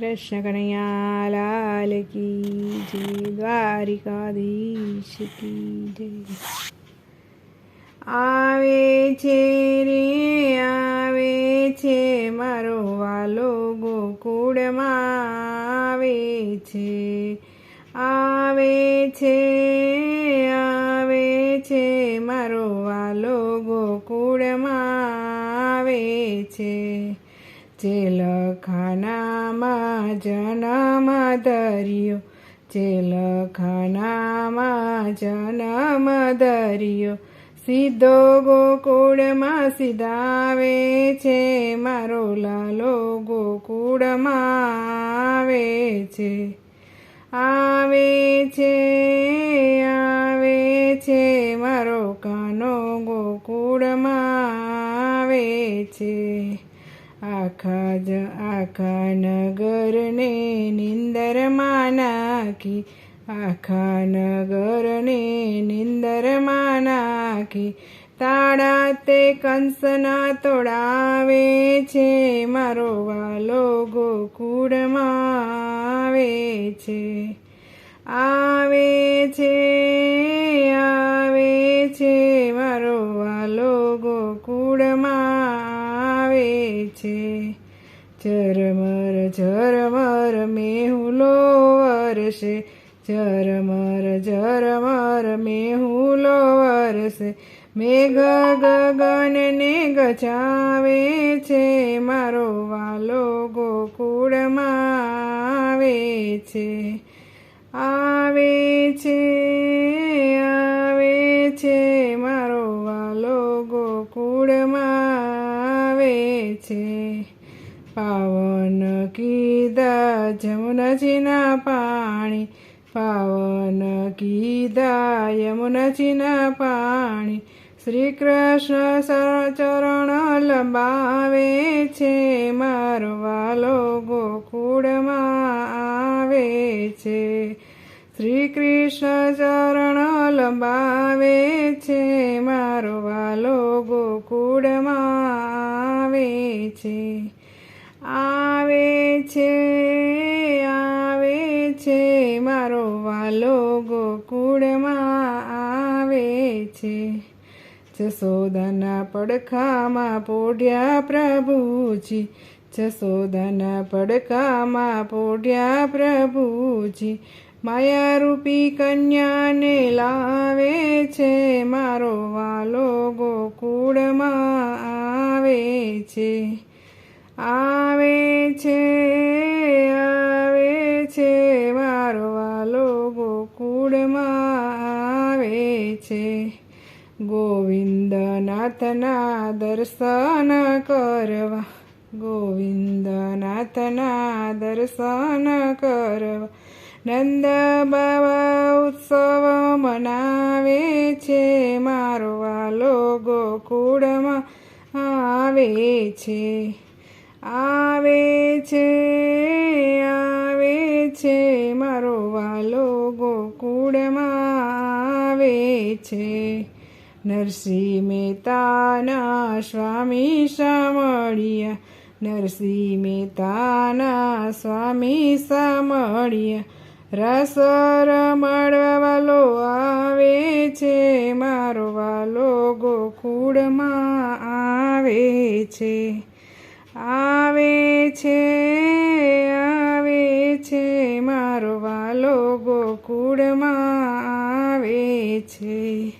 કૃષ્ણ કનૈયા લાલ કી જય દ્વારિકાધીશ કી જય આવે છે રે આવે છે મારો વાલો ગોકુળમાં આવે છે આવે છે આવે છે મારો વાલો ગોકુળમાં આવે છે જે લખાનામાં જન્મ દરિયો જે લખાનામાં જન્મ દરિયો સીધો ગોકુળમાં સીધાવે છે, મારો લાલો ગોકુળમાં આવે છે. આવે છે આવે છે, મારો કાનો ગોકુળમાં આવે છે. આખા જ આખા નગરને નિંદરમાં નાખી આખા નગરને નિંદરમાં નાખી તાળા તે કંસના તોડાવે છે મારો વાલો ગોકુળમાં આવે છે આવે છે આવે છે મારો વાલો ગોકુળમાં આવે છે. ઝરમર ઝરમર મેહુલો વરસે. ઝરમર ઝરમર મેહુલો વરસે. મેઘ ગગનને ગચાવે છે. મારો વાલો ગોકુળમાં આવે છે. આવે છે આવે છે. છે. પાવન કીધા જમુનાજીના પાણી, પાવન કીધા યમુનજીના પાણી શ્રી કૃષ્ણ ચરણ લંબાવે છે, મારો વાલો ગોકુળમાં આવે છે. શ્રી કૃષ્ણ ચરણ લંબાવે છે, મારો વાલો ગોકુળમાં આવે છે આવે છે આવે છે. મારો વાલો ગોકુળમાં આવે છે. જસોદાના પડખામાં પોઢ્યા પ્રભુજી. જસોદાના પડખામાં પોઢ્યા પ્રભુજી. માયારૂપી કન્યાને લાવે છે મારો વાલો આવે છે આવે છે આવે છે. મારો વાલો ગોકુળમાં આવે છે. ગોવિંદનાથના દર્શન કરવા, ગોવિંદનાથના દર્શન કરવા. નંદ બાબા ઉત્સવ મનાવે છે, મારો વાલો ગોકુળમાં આવે છે આવે છે આવે છે. મારો વાલો ગોકુળમાં આવે છે. નરસિંહ મહેતાના સ્વામી સામળિયા નરસિંહ મહેતાના સ્વામી સામળિયા રસ રમડવાલો આવે છે. મારો વાલો ગોકુળમાં આવે છે આવે છે આવે છે. મારો વાલો ગોકુળમાં આવે છે.